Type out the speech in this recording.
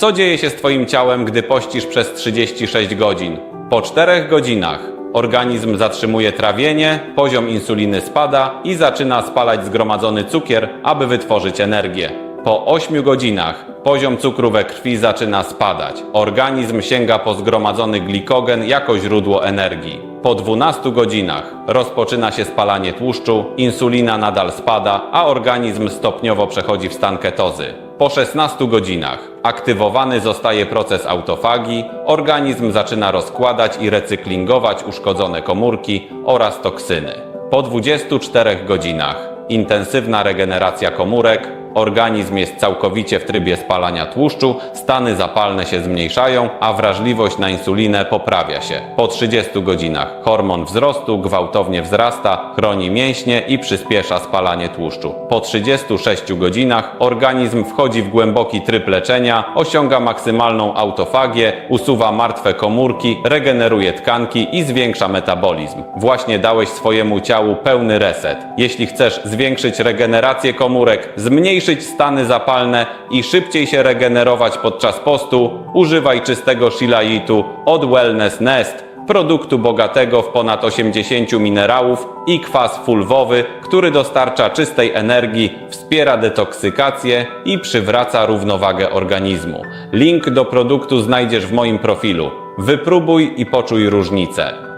Co dzieje się z Twoim ciałem, gdy pościsz przez 36 godzin? Po 4 godzinach organizm zatrzymuje trawienie, poziom insuliny spada i zaczyna spalać zgromadzony cukier, aby wytworzyć energię. Po 8 godzinach poziom cukru we krwi zaczyna spadać. Organizm sięga po zgromadzony glikogen jako źródło energii. Po 12 godzinach rozpoczyna się spalanie tłuszczu, insulina nadal spada, a organizm stopniowo przechodzi w stan ketozy. Po 16 godzinach aktywowany zostaje proces autofagii, organizm zaczyna rozkładać i recyklingować uszkodzone komórki oraz toksyny. Po 24 godzinach intensywna regeneracja komórek, organizm jest całkowicie w trybie spalania tłuszczu, stany zapalne się zmniejszają, a wrażliwość na insulinę poprawia się. Po 30 godzinach hormon wzrostu gwałtownie wzrasta, chroni mięśnie i przyspiesza spalanie tłuszczu. Po 36 godzinach organizm wchodzi w głęboki tryb leczenia, osiąga maksymalną autofagię, usuwa martwe komórki, regeneruje tkanki i zwiększa metabolizm. Właśnie dałeś swojemu ciału pełny reset. Jeśli chcesz zwiększyć regenerację komórek, zmniejszyć stany zapalne i szybciej się regenerować podczas postu, używaj czystego shilaitu od Wellness Nest, produktu bogatego w ponad 80 minerałów i kwas fulwowy, który dostarcza czystej energii, wspiera detoksykację i przywraca równowagę organizmu. Link do produktu znajdziesz w moim profilu. Wypróbuj i poczuj różnicę.